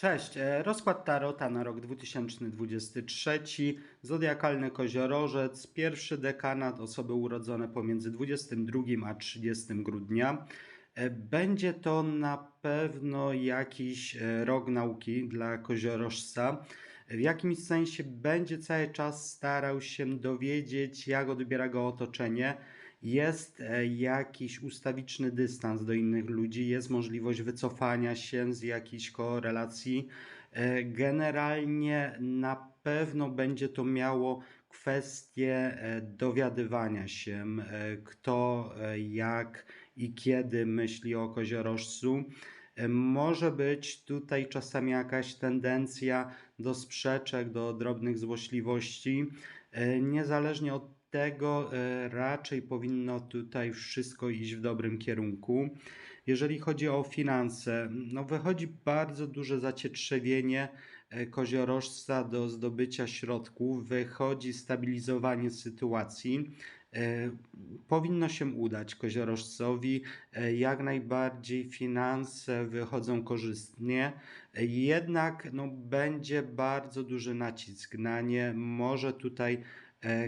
Cześć, e, rozkład Tarota na rok 2023, zodiakalny koziorożec, pierwszy dekanat, osoby urodzone pomiędzy 22 a 30 grudnia. E, Będzie to na pewno jakiś e, rok nauki dla koziorożca. W jakimś sensie będzie cały czas starał się dowiedzieć, jak odbiera go otoczenie. Jest e, jakiś ustawiczny dystans do innych ludzi, jest możliwość wycofania się z jakichś korelacji. E, Generalnie na pewno będzie to miało kwestię e, dowiadywania się, kto, jak i kiedy myśli o koziorożcu. Może być tutaj czasami jakaś tendencja do sprzeczek, do drobnych złośliwości. Niezależnie od tego e, raczej powinno tutaj wszystko iść w dobrym kierunku. Jeżeli chodzi o finanse, no wychodzi bardzo duże zacietrzewienie e, koziorożca do zdobycia środków, wychodzi stabilizowanie sytuacji. E, Powinno się udać koziorożcowi, jak najbardziej finanse wychodzą korzystnie, jednak no, będzie bardzo duży nacisk na nie. Może tutaj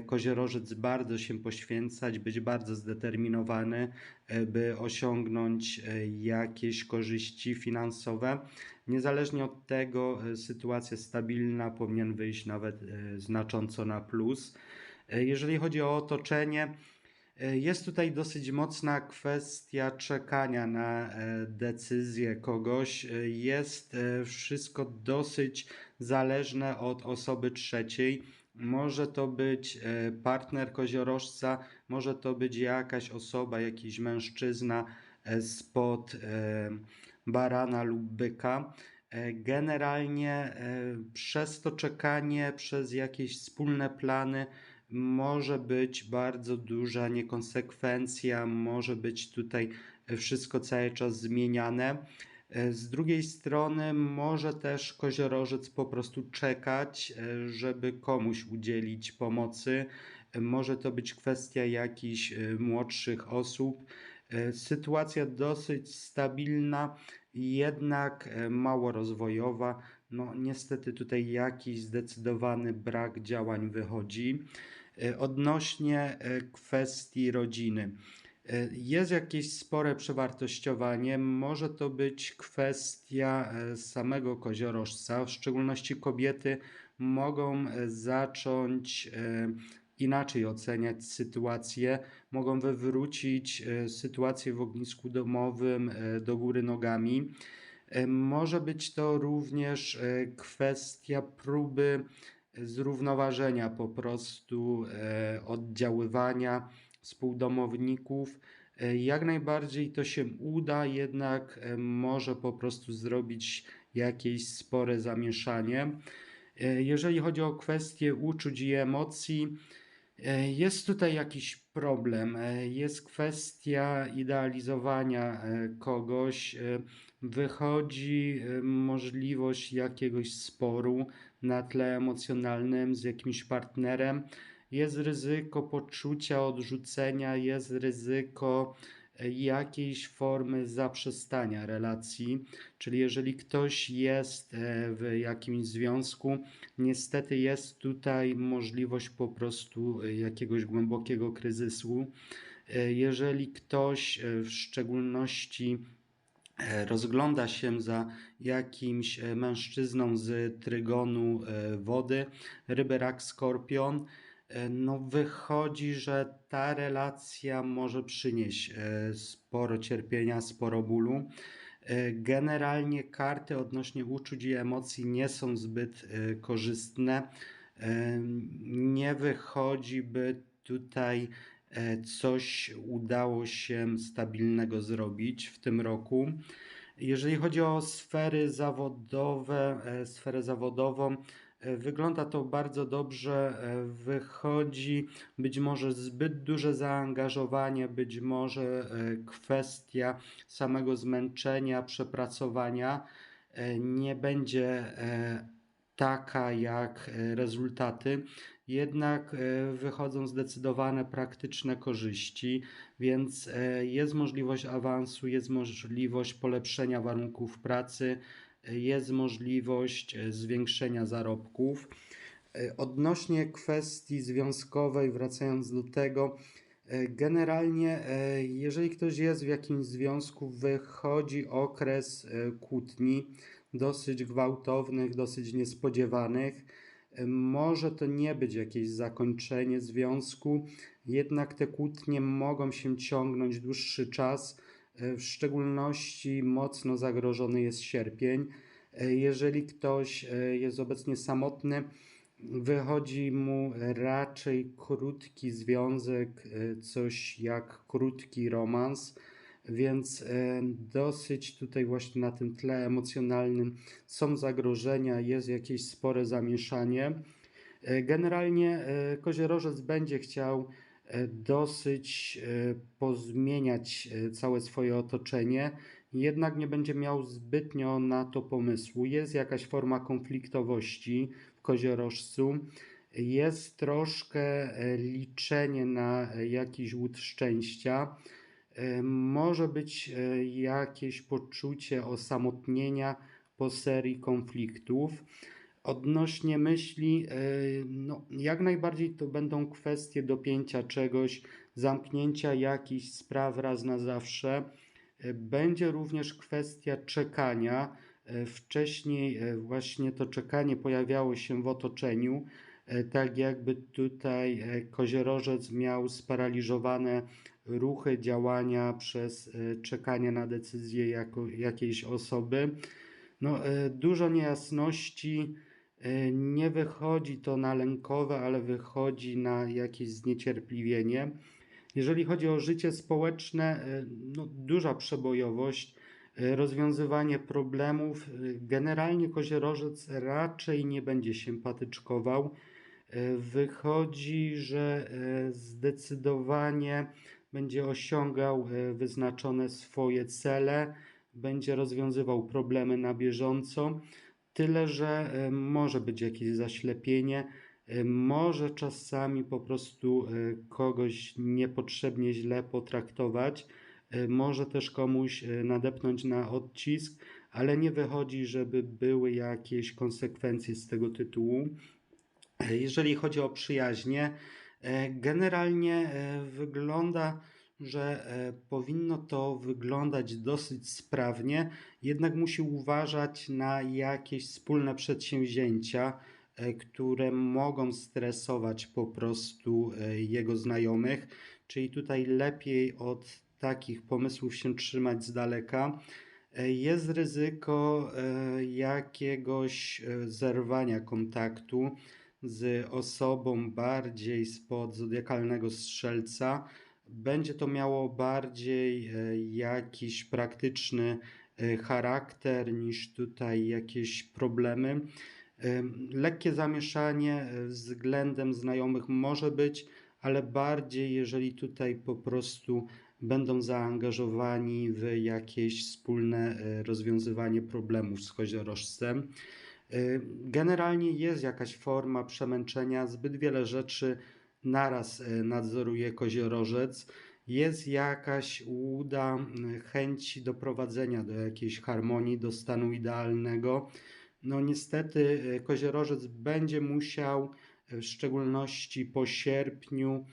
koziorożec bardzo się poświęcać, być bardzo zdeterminowany, e, by osiągnąć e, jakieś korzyści finansowe. Niezależnie od tego, e, sytuacja stabilna powinien wyjść nawet e, znacząco na plus. E, Jeżeli chodzi o otoczenie, e, jest tutaj dosyć mocna kwestia czekania na e, decyzję kogoś. E, Jest e, wszystko dosyć zależne od osoby trzeciej. Może to być e, partner koziorożca, może to być jakaś osoba, jakiś mężczyzna e, spod e, barana lub byka. Generalnie przez to czekanie, przez jakieś wspólne plany, może być bardzo duża niekonsekwencja, może być tutaj wszystko cały czas zmieniane. E, Z drugiej strony może też koziorożec po prostu czekać, e, żeby komuś udzielić pomocy. E, Może to być kwestia jakichś młodszych osób. Sytuacja dosyć stabilna, jednak mało rozwojowa. No niestety tutaj jakiś zdecydowany brak działań wychodzi. Odnośnie kwestii rodziny. E, Jest jakieś spore przewartościowanie. Może to być kwestia e, samego koziorożca. W szczególności kobiety mogą e, zacząć inaczej oceniać sytuację, mogą wywrócić sytuację w ognisku domowym do góry nogami. Może być to również kwestia próby zrównoważenia po prostu oddziaływania współdomowników. E, Jak najbardziej to się uda, jednak e, może po prostu zrobić jakieś spore zamieszanie. E, Jeżeli chodzi o kwestię uczuć i emocji, jest tutaj jakiś problem. Jest kwestia idealizowania kogoś. Wychodzi możliwość jakiegoś sporu na tle emocjonalnym z jakimś partnerem. Jest ryzyko poczucia odrzucenia, jest ryzyko e, jakiejś formy zaprzestania relacji. Czyli jeżeli ktoś jest e, w jakimś związku, niestety jest tutaj możliwość po prostu e, jakiegoś głębokiego kryzysu. Jeżeli ktoś w szczególności rozgląda się za jakimś mężczyzną z trygonu wody, ryby, rak, skorpion, no wychodzi, że ta relacja może przynieść e, sporo cierpienia, sporo bólu. E, Generalnie karty odnośnie uczuć i emocji nie są zbyt e, korzystne. E, Nie wychodzi, by tutaj e, coś udało się stabilnego zrobić w tym roku. Jeżeli chodzi o sfery zawodowe, e, sferę zawodową, e, wygląda to bardzo dobrze. e, Wychodzi być może zbyt duże zaangażowanie, być może e, kwestia samego zmęczenia, przepracowania e, nie będzie e, taka jak e, rezultaty, jednak e, wychodzą zdecydowane praktyczne korzyści, więc e, jest możliwość awansu, jest możliwość polepszenia warunków pracy, jest możliwość e, zwiększenia zarobków. E, Odnośnie kwestii związkowej, wracając do tego, e, generalnie, jeżeli ktoś jest w jakimś związku, wychodzi okres kłótni, dosyć gwałtownych, dosyć niespodziewanych. Może to nie być jakieś zakończenie związku, jednak te kłótnie mogą się ciągnąć dłuższy czas. E, W szczególności mocno zagrożony jest sierpień. E, Jeżeli ktoś e, jest obecnie samotny, wychodzi mu raczej krótki związek, coś jak krótki romans, więc dosyć tutaj właśnie na tym tle emocjonalnym są zagrożenia, jest jakieś spore zamieszanie. Generalnie koziorożec będzie chciał dosyć e, pozmieniać e, całe swoje otoczenie, jednak nie będzie miał zbytnio na to pomysłu. Jest jakaś forma konfliktowości w koziorożcu, jest troszkę e, liczenie na e, jakiś łód szczęścia. E, Może być e, jakieś poczucie osamotnienia po serii konfliktów. Odnośnie myśli, e, no, jak najbardziej to będą kwestie dopięcia czegoś, zamknięcia jakichś spraw raz na zawsze. E, Będzie również kwestia czekania. E, Wcześniej właśnie to czekanie pojawiało się w otoczeniu, tak jakby tutaj koziorożec miał sparaliżowane ruchy, działania przez czekanie na decyzję jako, jakiejś osoby. No, dużo niejasności. E, Nie wychodzi to na lękowe, ale wychodzi na jakieś zniecierpliwienie. Jeżeli chodzi o życie społeczne, e, no, duża przebojowość, e, rozwiązywanie problemów. Generalnie koziorożec raczej nie będzie się patyczkował. Wychodzi, że zdecydowanie będzie osiągał wyznaczone swoje cele, będzie rozwiązywał problemy na bieżąco. Tyle, że e, może być jakieś zaślepienie, e, może czasami po prostu e, kogoś niepotrzebnie źle potraktować, może też komuś nadepnąć na odcisk, ale nie wychodzi, żeby były jakieś konsekwencje z tego tytułu. Jeżeli chodzi o przyjaźnie, generalnie wygląda, że e, powinno to wyglądać dosyć sprawnie, jednak musi uważać na jakieś wspólne przedsięwzięcia, e, które mogą stresować po prostu e, jego znajomych, czyli tutaj lepiej od takich pomysłów się trzymać z daleka. Jest ryzyko jakiegoś zerwania kontaktu z osobą bardziej spod zodiakalnego strzelca. Będzie to miało bardziej e, jakiś praktyczny e, charakter niż tutaj jakieś problemy. E, Lekkie zamieszanie względem znajomych może być, ale bardziej jeżeli tutaj po prostu będą zaangażowani w jakieś wspólne rozwiązywanie problemów z koziorożcem. Generalnie jest jakaś forma przemęczenia, zbyt wiele rzeczy naraz y, nadzoruje koziorożec. Jest jakaś ułuda y, chęci doprowadzenia do jakiejś harmonii, do stanu idealnego. No niestety y, koziorożec będzie musiał, y, w szczególności po sierpniu,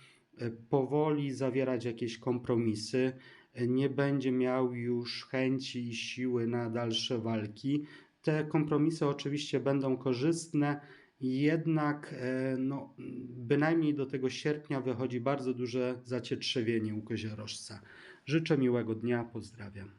powoli zawierać jakieś kompromisy. Nie będzie miał już chęci i siły na dalsze walki. Te kompromisy oczywiście będą korzystne, jednak e, no, bynajmniej do tego sierpnia wychodzi bardzo duże zacietrzewienie u koziorożca. Życzę miłego dnia, pozdrawiam.